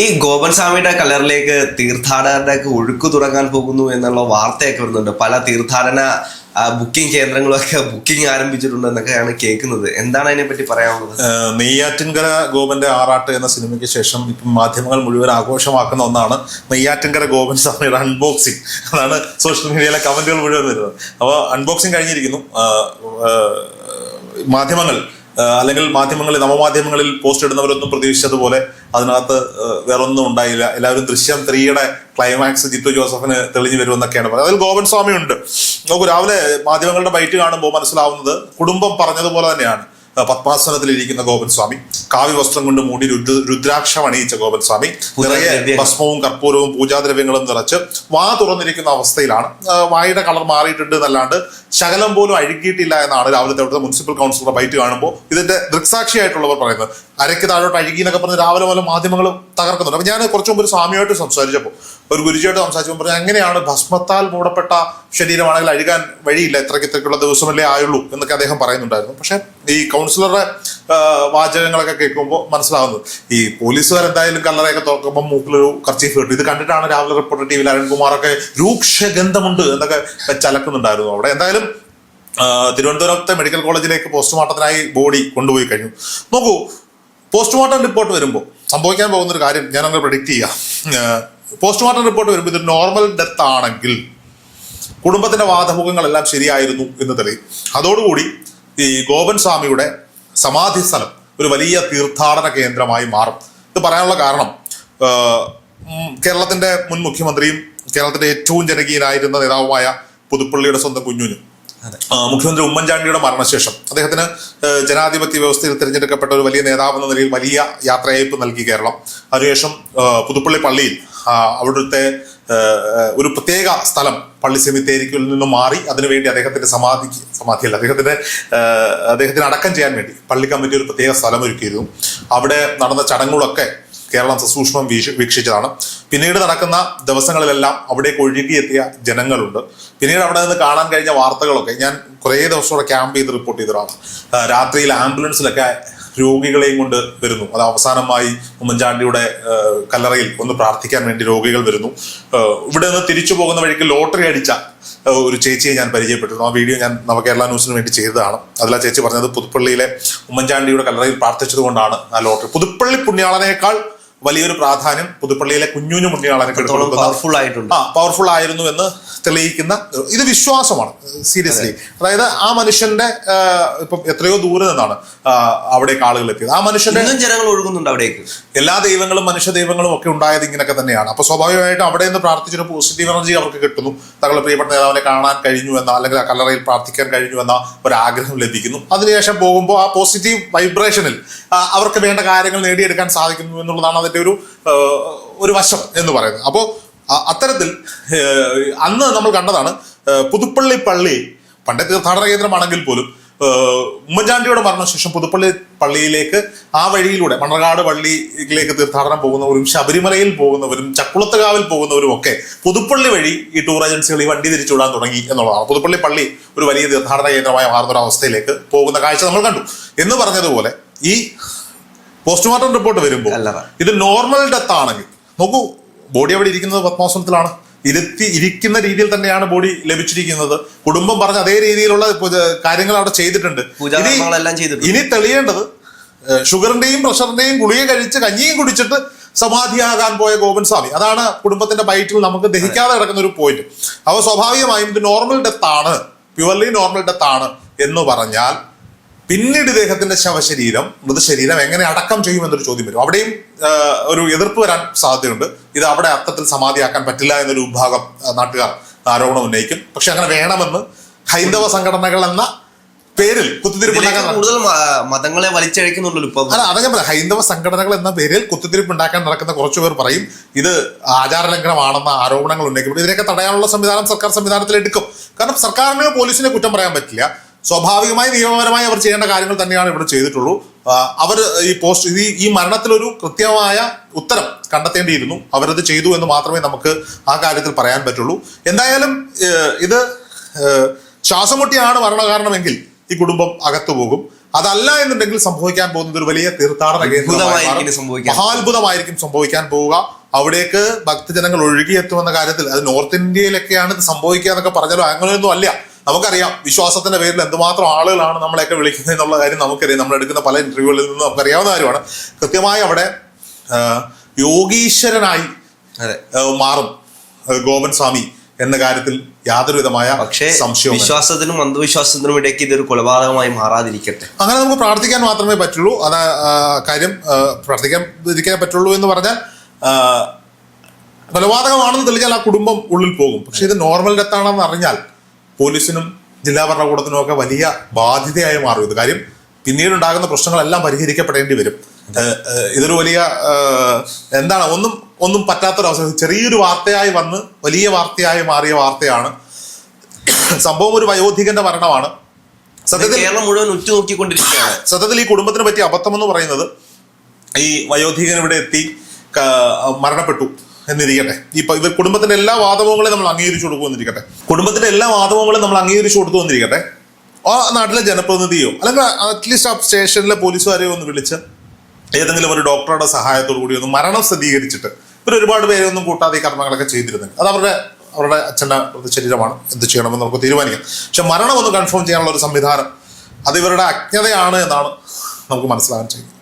ഈ ഗോപൻ സ്വാമിയുടെ കലറിലേക്ക് തീർത്ഥാടകരുടെ ഒഴുക്ക് തുടങ്ങാൻ പോകുന്നു എന്നുള്ള വാർത്തയൊക്കെ വരുന്നുണ്ട്. പല തീർത്ഥാടന ബുക്കിംഗ് കേന്ദ്രങ്ങളൊക്കെ ബുക്കിംഗ് ആരംഭിച്ചിട്ടുണ്ട് എന്നൊക്കെയാണ് കേൾക്കുന്നത്. എന്താണ് അതിനെപ്പറ്റി പറയാനുള്ളത്? നെയ്യാറ്റിൻകര ഗോപന്റെ ആറാട്ട് എന്ന സിനിമയ്ക്ക് ശേഷം ഇപ്പം മാധ്യമങ്ങൾ മുഴുവൻ ആഘോഷമാക്കുന്ന ഒന്നാണ് നെയ്യാറ്റിൻകര ഗോപൻ സ്വാമിയുടെ അൺബോക്സിംഗ് അതാണ് സോഷ്യൽ മീഡിയയിലെ കമന്റുകൾ മുഴുവൻ വരുന്നത്. അപ്പോൾ അൺബോക്സിംഗ് കഴിഞ്ഞിരിക്കുന്നു. മാധ്യമങ്ങൾ അല്ലെങ്കിൽ മാധ്യമങ്ങളിൽ നവമാധ്യമങ്ങളിൽ പോസ്റ്റ് ഇടുന്നവരൊന്നും പ്രതീക്ഷിച്ചതുപോലെ അതിനകത്ത് വേറൊന്നും ഉണ്ടായില്ല. എല്ലാവരും ദൃശ്യം ത്രീയുടെ ക്ലൈമാക്സ് ജിത്തു ജോസഫിന് തെളിഞ്ഞു വരുമെന്നൊക്കെയാണ് പറയുന്നത്. അതിൽ ഗോപൻ ഉണ്ട് നോക്കൂ രാവിലെ മാധ്യമങ്ങളുടെ ബൈറ്റ് കാണുമ്പോൾ മനസ്സിലാവുന്നത് കുടുംബം പറഞ്ഞതുപോലെ തന്നെയാണ്. പത്മാസനത്തിലിരിക്കുന്ന ഗോപൻ സ്വാമി കാവ്യ വസ്ത്രം കൊണ്ട് മൂടി രുദ്ര രുദ്രാക്ഷം അണിയിച്ച ഗോപൻ സ്വാമി നിറയെ. ഭസ്മവും കർപ്പൂരവും പൂജാദ്രവ്യങ്ങളും നിറച്ച് വാ തുറന്നിരിക്കുന്ന അവസ്ഥയിലാണ്. വായുടെ കളർ മാറിയിട്ടുണ്ട് എന്നല്ലാണ്ട് ശകലം പോലും അഴുകിയിട്ടില്ല എന്നാണ് രാവിലത്തെ അവിടുത്തെ മുനിസിപ്പൽ കൗൺസിലറുടെ ബൈറ്റ് കാണുമ്പോൾ ഇതിന്റെ ദൃക്സാക്ഷിയായിട്ടുള്ളവർ പറയുന്നത്. അരയ്ക്ക് താഴോട്ട് അഴുകി എന്നൊക്കെ പറഞ്ഞ് രാവിലെ പോലെ മാധ്യമങ്ങൾ തകർക്കുന്നുണ്ട്. അപ്പൊ ഞാൻ കുറച്ചു മുമ്പ് ഒരു സ്വാമിയായിട്ട് സംസാരിച്ചപ്പോൾ ഒരു ഗുരുജിയായിട്ട് സംസാരിച്ചപ്പോൾ പറഞ്ഞു എങ്ങനെയാണ് ഭസ്മത്താൽ മൂടപ്പെട്ട ശരീരമാണെങ്കിൽ അഴുകാൻ വഴിയില്ല ഇത്രയ്ക്ക് ഇത്രയ്ക്കുള്ള ദിവസമല്ലേ ആയുള്ളൂ എന്നൊക്കെ അദ്ദേഹം പറയുന്നുണ്ടായിരുന്നു. പക്ഷെ ഈ കൗൺസിലറുടെ വാചകങ്ങളൊക്കെ കേൾക്കുമ്പോൾ മനസ്സിലാവുന്നത് ഈ പോലീസുകാർ എന്തായാലും കല്ലറയൊക്കെ തുറക്കുമ്പോൾ മൂക്കിലൊരു കർച്ചീഫ് കിട്ടും ഇത് കണ്ടിട്ടാണ് രാവിലെ റിപ്പോർട്ടർ ടി വിയിൽ അരുൺകുമാറൊക്കെ രൂക്ഷഗന്ധമുണ്ട് എന്നൊക്കെ ചലക്കുന്നുണ്ടായിരുന്നു. അവിടെ എന്തായാലും തിരുവനന്തപുരത്തെ മെഡിക്കൽ കോളേജിലേക്ക് പോസ്റ്റ്മോർട്ടത്തിനായി ബോഡി കൊണ്ടുപോയി കഴിഞ്ഞു. നോക്കൂ പോസ്റ്റ്മോർട്ടം റിപ്പോർട്ട് വരുമ്പോൾ സംഭവിക്കാൻ പോകുന്ന ഒരു കാര്യം ഞാനങ്ങനെ പ്രഡിക്റ്റ് ചെയ്യാം. പോസ്റ്റ്മോർട്ടം റിപ്പോർട്ട് വരുമ്പോൾ ഇത് നോർമൽ ഡെത്ത് ആണെങ്കിൽ കുടുംബത്തിന്റെ വാദമുഖങ്ങളെല്ലാം ശരിയായിരുന്നു എന്ന് തെളിയും. അതോടുകൂടി ഈ ഗോപൻ സ്വാമിയുടെ സമാധി സ്ഥലം ഒരു വലിയ തീർത്ഥാടന കേന്ദ്രമായി മാറും. ഇത് പറയാനുള്ള കാരണം കേരളത്തിന്റെ മുൻ മുഖ്യമന്ത്രിയും കേരളത്തിന്റെ ഏറ്റവും ജനകീയനായിരുന്ന നേതാവുമായ പുതുപ്പള്ളിയുടെ സ്വന്തം കുഞ്ഞുഞ്ഞു മുഖ്യമന്ത്രി ഉമ്മൻചാണ്ടിയുടെ മരണശേഷം അദ്ദേഹത്തിന് ജനാധിപത്യ വ്യവസ്ഥയിൽ തിരഞ്ഞെടുക്കപ്പെട്ട ഒരു വലിയ നേതാവ് എന്ന നിലയിൽ വലിയ യാത്രയയപ്പ് നൽകി കേരളം. അതിനുശേഷം പുതുപ്പള്ളി പള്ളിയിൽ അവിടുത്തെ ഒരു പ്രത്യേക സ്ഥലം പള്ളി സെമിത്തേരിക്കിൽ നിന്നും മാറി അതിനുവേണ്ടി അദ്ദേഹത്തിന്റെ സമാധിക്ക് സമാധിയല്ല അദ്ദേഹത്തിന്റെ അദ്ദേഹത്തിന് അടക്കം ചെയ്യാൻ വേണ്ടി പള്ളി കമ്മിറ്റി ഒരു പ്രത്യേക സ്ഥലം ഒരുക്കിയിരുന്നു. അവിടെ നടന്ന ചടങ്ങുകളൊക്കെ കേരളം സസൂക്ഷ്മം വീക്ഷ വീക്ഷിച്ചതാണ്. പിന്നീട് നടക്കുന്ന ദിവസങ്ങളിലെല്ലാം അവിടേക്ക് ഒഴുകിയെത്തിയ ജനങ്ങളുണ്ട്. പിന്നീട് അവിടെ നിന്ന് കാണാൻ കഴിഞ്ഞ വാർത്തകളൊക്കെ ഞാൻ കുറേ ദിവസം കൂടെ ക്യാമ്പ് ചെയ്ത് റിപ്പോർട്ട് ചെയ്തതാണ്. രാത്രിയിൽ ആംബുലൻസിലൊക്കെ രോഗികളെയും കൊണ്ട് വരുന്നു. അത് അവസാനമായി ഉമ്മൻചാണ്ടിയുടെ കല്ലറയിൽ ഒന്ന് പ്രാർത്ഥിക്കാൻ വേണ്ടി രോഗികൾ വരുന്നു. ഇവിടെ നിന്ന് തിരിച്ചു പോകുന്ന വഴിക്ക് ലോട്ടറി അടിച്ച ഒരു ചേച്ചിയെ ഞാൻ പരിചയപ്പെട്ടിരുന്നു. ആ വീഡിയോ ഞാൻ നവകേരള ന്യൂസിന് വേണ്ടി ചെയ്തതാണ്. അതിൽ ആ ചേച്ചി പറഞ്ഞത് പുതുപ്പള്ളിയിലെ ഉമ്മൻചാണ്ടിയുടെ കല്ലറയിൽ പ്രാർത്ഥിച്ചത് കൊണ്ടാണ് ആ ലോട്ടറി. പുതുപ്പള്ളി പുണ്യാളനേക്കാൾ വലിയൊരു പ്രാധാന്യം പുതുപ്പള്ളിയിലെ കുഞ്ഞുഞ്ഞു കൊടുക്കുന്ന പവർഫുൾ ആയിട്ടുണ്ട്. ആ പവർഫുൾ ആയിരുന്നു എന്ന് തെളിയിക്കുന്ന ഇത് വിശ്വാസമാണ് സീരിയസ്ലി അതായത് ആ മനുഷ്യന്റെ ഇപ്പം എത്രയോ ദൂരെ നിന്നാണ് അവിടേക്ക് ആളുകൾ എത്തിയത്. ആ മനുഷ്യന്റെ ജനങ്ങൾ ഒഴുകുന്നുണ്ട് അവിടേക്ക്. എല്ലാ ദൈവങ്ങളും മനുഷ്യ ദൈവങ്ങളും ഒക്കെ ഉണ്ടായത് ഇങ്ങനെയൊക്കെ തന്നെയാണ്. അപ്പൊ സ്വാഭാവികമായിട്ടും അവിടെ നിന്ന് പ്രാർത്ഥിച്ചൊരു പോസിറ്റീവ് എനർജി അവർക്ക് കിട്ടുന്നു. തങ്ങളുടെ പ്രിയപ്പെട്ട നേതാവിനെ കാണാൻ കഴിഞ്ഞു എന്ന അല്ലെങ്കിൽ ആ കല്ലറയിൽ പ്രാർത്ഥിക്കാൻ കഴിഞ്ഞു എന്ന ഒരു ആഗ്രഹം ലഭിക്കുന്നു. അതിനുശേഷം പോകുമ്പോൾ ആ പോസിറ്റീവ് വൈബ്രേഷനിൽ അവർക്ക് വേണ്ട കാര്യങ്ങൾ നേടിയെടുക്കാൻ സാധിക്കുന്നു എന്നുള്ളതാണ് അതിന്റെ ഒരു ഒരു വശം എന്ന് പറയുന്നത്. അപ്പോൾ അത്തരത്തിൽ അന്ന് നമ്മൾ കണ്ടതാണ് പുതുപ്പള്ളി പള്ളി പണ്ടേ തീർത്ഥാടന കേന്ദ്രമാണെങ്കിൽ പോലും ഉമ്മൻചാണ്ടിയുടെ മരണശേഷം പുതുപ്പള്ളി പള്ളിയിലേക്ക് ആ വഴിയിലൂടെ മണ്ണർകാട് പള്ളിയിലേക്ക് തീർത്ഥാടനം പോകുന്നവരും ശബരിമലയിൽ പോകുന്നവരും ചക്കുളത്തുകാവിൽ പോകുന്നവരും ഒക്കെ പുതുപ്പള്ളി വഴി ഈ ടൂർ ഏജൻസികൾ ഈ വണ്ടി തിരിച്ചുവിടാൻ തുടങ്ങി എന്നുള്ളതാണ്. പുതുപ്പള്ളി പള്ളി ഒരു വലിയ തീർത്ഥാടന കേന്ദ്രമായി മാറുന്ന ഒരു അവസ്ഥയിലേക്ക് പോകുന്ന കാഴ്ച നമ്മൾ കണ്ടു. എന്ന് പറഞ്ഞതുപോലെ ഈ പോസ്റ്റ്മോർട്ടം റിപ്പോർട്ട് വരുമ്പോൾ ഇത് നോർമൽ ഡെത്ത് ആണെങ്കിൽ നോക്കൂ ബോഡി അവിടെ ഇരിക്കുന്നത് പത്മാസനത്തിലാണ് ഇരുത്തി ഇരിക്കുന്ന രീതിയിൽ തന്നെയാണ് ബോഡി ലഭിച്ചിരിക്കുന്നത്. കുടുംബം പറഞ്ഞ അതേ രീതിയിലുള്ള കാര്യങ്ങൾ അവിടെ ചെയ്തിട്ടുണ്ട്. ഇനി- തെളിയേണ്ടത് ഷുഗറിന്റെയും പ്രഷറിന്റെയും ഗുളിക കഴിച്ച് കഞ്ഞിയും കുടിച്ചിട്ട് സമാധിയാകാൻ പോയ ഗോപൻ സ്വാമി. അതാണ് കുടുംബത്തിന്റെ ബൈറ്റിൽ നമുക്ക് ദഹിക്കാതെ കിടക്കുന്ന ഒരു പോയിന്റ് അവ സ്വാഭാവികമായും ഇത് നോർമൽ ഡെത്ത് ആണ്. പ്യുവർലി നോർമൽ ഡെത്ത് ആണ് എന്ന് പറഞ്ഞാൽ പിന്നീട് ഇദ്ദേഹത്തിന്റെ ശവശരീരം മൃതശരീരം എങ്ങനെ അടക്കം ചെയ്യുമെന്നൊരു ചോദ്യം വരും. അവിടെയും ഒരു എതിർപ്പ് വരാൻ സാധ്യതയുണ്ട്. ഇത് അവിടെ അർത്ഥത്തിൽ സമാധിയാക്കാൻ പറ്റില്ല എന്നൊരു വിഭാഗം നാട്ടുകാർ ആരോപണം ഉന്നയിക്കും. പക്ഷെ അങ്ങനെ വേണമെന്ന് ഹൈന്ദവ സംഘടനകൾ എന്ന പേരിൽ കുത്തിത്തിരിപ്പുണ്ടാക്കാൻ കൂടുതൽ മതങ്ങളെ വലിച്ചഴിക്കുന്നുണ്ടല്ലോ ഇപ്പൊ അല്ല അതാ ഞാൻ പറയാം. ഹൈന്ദവ സംഘടനകൾ എന്ന പേരിൽ കുത്തിത്തിരിപ്പ് ഉണ്ടാക്കാൻ നടക്കുന്ന കുറച്ചു പേർ പറയും ഇത് ആചാരലംഘനമാണെന്ന ആരോപണങ്ങൾ ഉന്നയിക്കും. ഇതിനൊക്കെ തടയാനുള്ള സംവിധാനം സർക്കാർ സംവിധാനത്തിൽ എടുക്കും കാരണം സർക്കാരിന് പോലീസിനെ കുറ്റം പറയാൻ പറ്റില്ല. സ്വാഭാവികമായി നിയമപരമായി അവർ ചെയ്യേണ്ട കാര്യങ്ങൾ തന്നെയാണ് ഇവിടെ ചെയ്തിട്ടുള്ളൂ. അവർ ഈ പോസ്റ്റ് ഈ ഈ മരണത്തിലൊരു കൃത്യമായ ഉത്തരം കണ്ടെത്തേണ്ടിയിരുന്നു. അവരത് ചെയ്തു എന്ന് മാത്രമേ നമുക്ക് ആ കാര്യത്തിൽ പറയാൻ പറ്റുള്ളൂ. എന്തായാലും ഇത് ശ്വാസമുട്ടിയാണ് ശ്വാസം മുട്ടിയാണ് മരണകാരണമെങ്കിൽ ഈ കുടുംബം അകത്തു പോകും. അതല്ല എന്നുണ്ടെങ്കിൽ സംഭവിക്കാൻ പോകുന്നത് ഒരു വലിയ തീർത്ഥാടന മഹാത്ഭുതമായിരിക്കും സംഭവിക്കാൻ പോവുക. അവിടേക്ക് ഭക്തജനങ്ങൾ ഒഴുകിയെത്തുമെന്ന കാര്യത്തിൽ അത് നോർത്ത് ഇന്ത്യയിലൊക്കെയാണ് ഇത് സംഭവിക്കുക എന്നൊക്കെ പറഞ്ഞാലും അങ്ങനെയൊന്നും അല്ല. നമുക്കറിയാം വിശ്വാസത്തിന്റെ പേരിൽ എന്തുമാത്രം ആളുകളാണ് നമ്മളെയൊക്കെ വിളിക്കുന്നത് എന്നുള്ള കാര്യം നമുക്കറിയാം. നമ്മൾ എടുക്കുന്ന പല ഇന്റർവ്യൂകളിൽ നിന്നും നമുക്കറിയാവുന്ന കാര്യമാണ്. കൃത്യമായി അവിടെ യോഗീശ്വരനായി മാറും ഗോപൻ സ്വാമി എന്ന കാര്യത്തിൽ യാതൊരു വിധമായ പക്ഷേ സംശയവും വിശ്വാസത്തിനും അന്ധവിശ്വാസത്തിനും ഇടയ്ക്ക് ഇതൊരു കൊലപാതകമായി മാറാതിരിക്കട്ടെ. അങ്ങനെ നമുക്ക് പ്രാർത്ഥിക്കാൻ മാത്രമേ പറ്റുള്ളൂ. അത് കാര്യം പ്രാർത്ഥിക്കാൻ ഇരിക്കാൻ പറ്റുള്ളൂ എന്ന് പറഞ്ഞാൽ കൊലപാതകമാണെന്ന് തെളിഞ്ഞാൽ ആ കുടുംബം ഉള്ളിൽ പോകും. പക്ഷെ ഇത് നോർമൽ ഡെത്താണെന്ന് അറിഞ്ഞാൽ പോലീസിനും ജില്ലാ ഭരണകൂടത്തിനും ഒക്കെ വലിയ ബാധ്യതയായി മാറും ഇത്. കാര്യം പിന്നീട് ഉണ്ടാകുന്ന പ്രശ്നങ്ങളെല്ലാം പരിഹരിക്കപ്പെടേണ്ടി വരും. ഇതൊരു വലിയ എന്താണ് ഒന്നും ഒന്നും പറ്റാത്തൊരവസ്ഥ. ചെറിയൊരു വാർത്തയായി വന്ന് വലിയ വാർത്തയായി മാറിയ വാർത്തയാണ്. സംഭവം ഒരു വയോധികന്റെ മരണമാണ്. സത്യത്തിൽ കേരളം മുഴുവൻ ഉറ്റുനോക്കിക്കൊണ്ടിരിക്കുകയാണ്. സത്യത്തിൽ ഈ കുടുംബത്തിനെ പറ്റിയ അബദ്ധം എന്ന് പറയുന്നത് ഈ വയോധികൻ ഇവിടെ എത്തി മരണപ്പെട്ടു. എന്നിരിക്കട്ടെ. ഈ ഇവർ കുടുംബത്തിന്റെ എല്ലാ വാദമുകളെയും നമ്മൾ അംഗീകരിച്ചു കൊടുക്കുമെന്നിരിക്കട്ടെ കുടുംബത്തിന്റെ എല്ലാ വാദമുകളെയും നമ്മൾ അംഗീകരിച്ചു കൊടുത്തു എന്നിരിക്കട്ടെ ആ നാട്ടിലെ ജനപ്രതിനിധിയോ അല്ലെങ്കിൽ അറ്റ്ലീസ്റ്റ് ആ സ്റ്റേഷനിലെ പോലീസുകാരെയോ ഒന്ന് വിളിച്ച് ഏതെങ്കിലും ഒരു ഡോക്ടറുടെ സഹായത്തോടു കൂടി ഒന്ന് മരണം സ്ഥിരീകരിച്ചിട്ട് ഇവർ ഒരുപാട് പേരെ ഒന്നും കൂട്ടാതെ ഈ കർമ്മങ്ങളൊക്കെ ചെയ്തിരുന്നത് അത് അവരുടെ അവരുടെ അച്ഛന്റെ ശരീരമാണ്. എന്ത് ചെയ്യണമെന്ന് നമുക്ക് തീരുമാനിക്കാം. പക്ഷെ മരണം ഒന്ന് കൺഫേം ചെയ്യാനുള്ള ഒരു സംവിധാനം അത് ഇവരുടെ അജ്ഞതയാണ് എന്നാണ് നമുക്ക് മനസ്സിലാകാൻ ചെയ്യുന്നത്